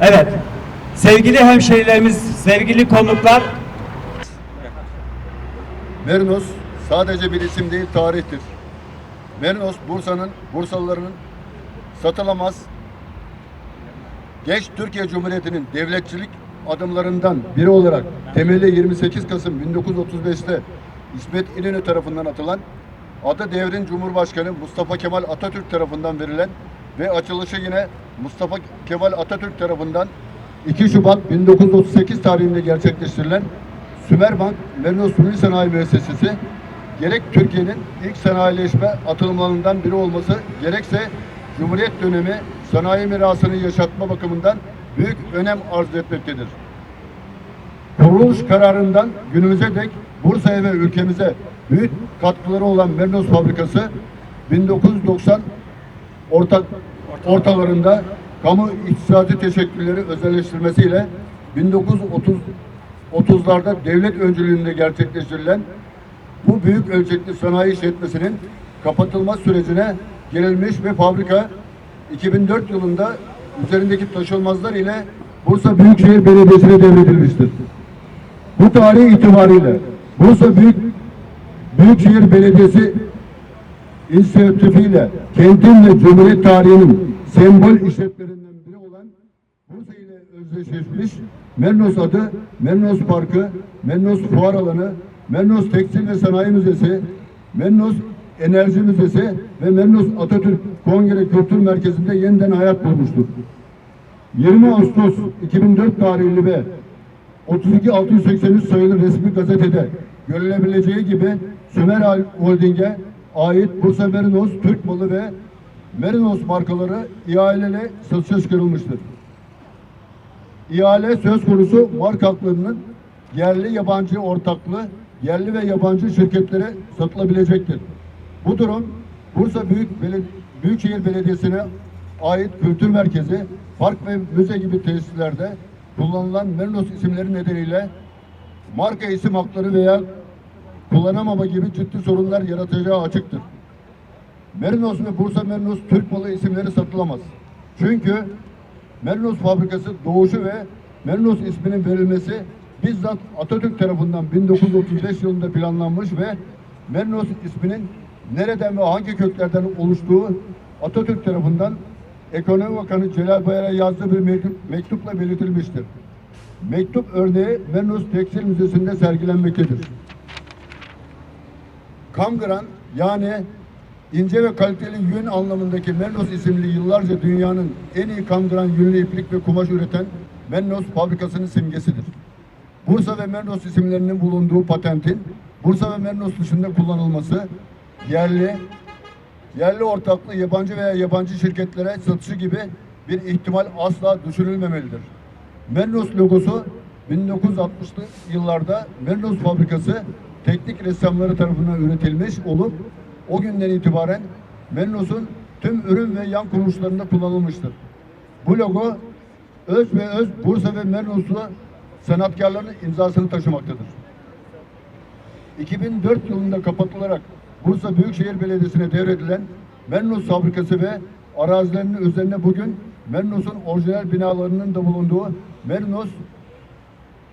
Evet. Sevgili hemşehrilerimiz, sevgili konuklar, Merinos sadece bir isim değil tarihtir. Merinos Bursa'nın, Bursalılarının satılamaz geç Türkiye Cumhuriyeti'nin devletçilik adımlarından biri olarak temeli 28 Kasım 1935'te İsmet İnönü tarafından atılan adı devrin Cumhurbaşkanı Mustafa Kemal Atatürk tarafından verilen ve açılışı yine Mustafa Kemal Atatürk tarafından 2 Şubat 1938 tarihinde gerçekleştirilen Sümerbank Merinos Milli Sanayi Müessesesi gerek Türkiye'nin ilk sanayileşme atılımlarından biri olması gerekse Cumhuriyet dönemi sanayi mirasını yaşatma bakımından büyük önem arz etmektedir. Kuruluş kararından günümüze dek Bursa'ya ve ülkemize büyük katkıları olan Merinos Fabrikası 1990 orta, ortalarında kamu iktisadi teşekkülleri özelleştirmesiyle 1930 30'larda devlet öncülüğünde gerçekleştirilen bu büyük ölçekli sanayi işletmesinin kapatılma sürecine gelinmiş ve fabrika 2004 yılında üzerindeki taşınmazlar ile Bursa Büyükşehir Belediyesi'ne devredilmiştir. Bu tarih itibariyle Bursa Büyük Büyükşehir Belediyesi inisiyatifiyle kentin ve Cumhuriyet tarihinin sembol işletlerinden biri olan Bursa ile özdeşleşmiş Mernos adı, Mernos Parkı, Mernos Fuar Alanı, Mernos Tekstil ve Sanayi Müzesi, Mernos Enerji Müzesi ve Mernos Atatürk Kongre Kültür Merkezi'nde yeniden hayat bulmuştur. 20 Ağustos 2004 tarihli ve 32683 sayılı resmi gazetede görülebileceği gibi Sümer Holding'e ait Bursa Merinos, Türk malı ve Merinos markaları ihaleyle satışa çıkarılmıştır. İhale söz konusu marka haklarının yerli yabancı ortaklığı, yerli ve yabancı şirketlere satılabilecektir. Bu durum Bursa Büyük Bele Büyükşehir Belediyesi'ne ait kültür merkezi, park ve müze gibi tesislerde kullanılan Merinos isimleri nedeniyle marka isim hakları veya kullanamama gibi ciddi sorunlar yaratacağı açıktır. Merinos ve Bursa Merinos Türk malı isimleri satılamaz. Çünkü Merinos fabrikası doğuşu ve Merinos isminin verilmesi bizzat Atatürk tarafından 1935 yılında planlanmış ve Merinos isminin nereden ve hangi köklerden oluştuğu Atatürk tarafından Ekonomi Bakanı Celal Bayar'a yazdığı bir mektup, mektupla belirtilmiştir. Mektup örneği Merinos Tekstil Müzesi'nde sergilenmektedir. Kamgran yani ince ve kaliteli yün anlamındaki Menlos isimli yıllarca dünyanın en iyi kamgran yünlü iplik ve kumaş üreten Menlos fabrikasının simgesidir. Bursa ve Menlos isimlerinin bulunduğu patentin Bursa ve Menlos dışında kullanılması yerli, yerli ortaklı yabancı veya yabancı şirketlere satışı gibi bir ihtimal asla düşünülmemelidir. Menlos logosu 1960'lı yıllarda Menlos fabrikası teknik ressamları tarafından üretilmiş olup o günden itibaren Menlos'un tüm ürün ve yan kuruluşlarında kullanılmıştır. Bu logo öz ve öz Bursa ve Menlos'lu sanatkarların imzasını taşımaktadır. 2004 yılında kapatılarak Bursa Büyükşehir Belediyesi'ne devredilen Menlos fabrikası ve arazilerinin üzerine bugün Menlos'un orijinal binalarının da bulunduğu Menlos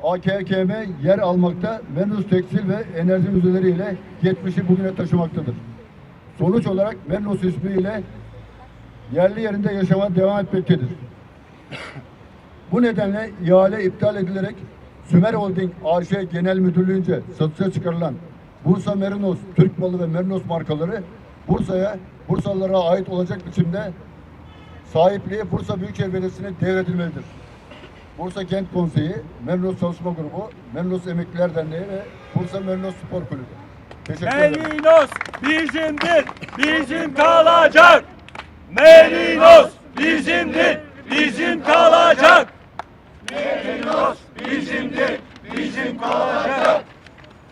AKKM yer almakta Menus Tekstil ve Enerji Müzeleri ile geçmişi bugüne taşımaktadır. Sonuç olarak Menus ismiyle yerli yerinde yaşama devam etmektedir. Bu nedenle ihale iptal edilerek Sümer Holding AŞ Genel Müdürlüğü'nce satışa çıkarılan Bursa Merinos, Türk malı ve Merinos markaları Bursa'ya, Bursalılara ait olacak biçimde sahipliği Bursa Büyükşehir Belediyesi'ne devredilmelidir. Bursa Kent Konseyi, Memnos Çalışma Grubu, Memnos Emekliler Derneği ve Bursa Memnos Spor Kulübü. Teşekkür ederim. Merinos bizimdir, bizim kalacak. Merinos bizimdir, bizim kalacak. Merinos bizimdir, bizim kalacak.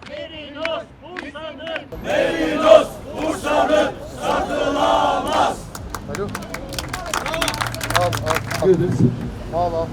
Merinos Bursa'dır. Merinos Bursa'nın satılamaz. Teşekkür ederiz. Al al.